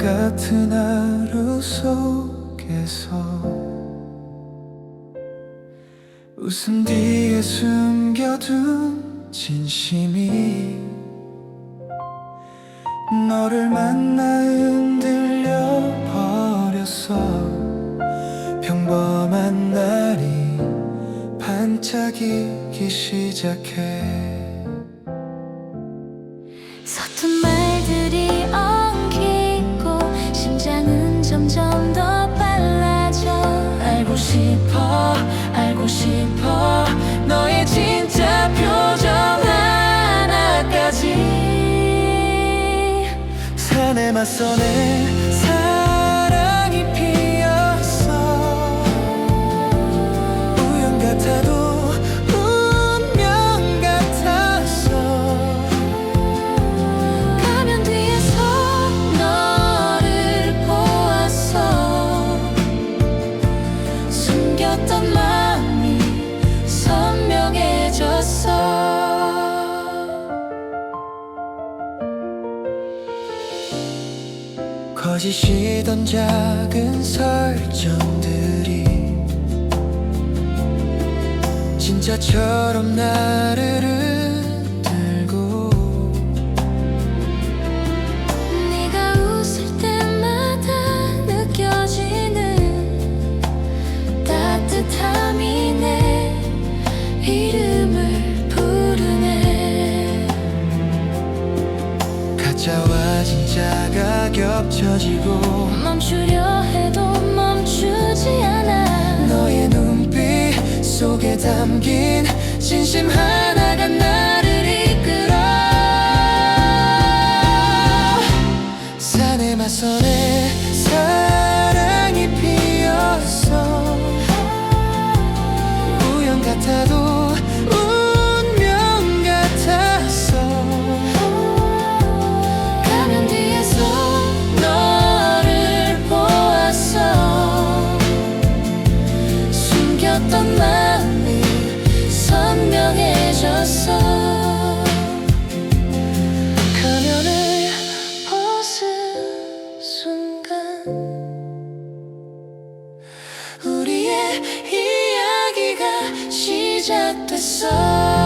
같은 하루 속에서 웃음 뒤에 숨겨둔 진심이 너를 만나 흔들려 버렸어. 평범한 날이 반짝이기 시작해 싶어 알고 싶어. 너의 진짜 표정 하나까지. 산에 맞서 내 숨겼던 마음이 선명해졌어. 거짓이던 작은 설정들이 진짜처럼 나를 겹쳐지고 멈추려 해도 멈추지 않아. 너의 눈빛 속에 담긴 진심 하나가 나를 이끌어. 산에 맞서 내 사랑이 피었어. 우연 같아도 숨겼던 마음이 선명해졌어 가면을 벗은 순간 우리의 이야기가 시작됐어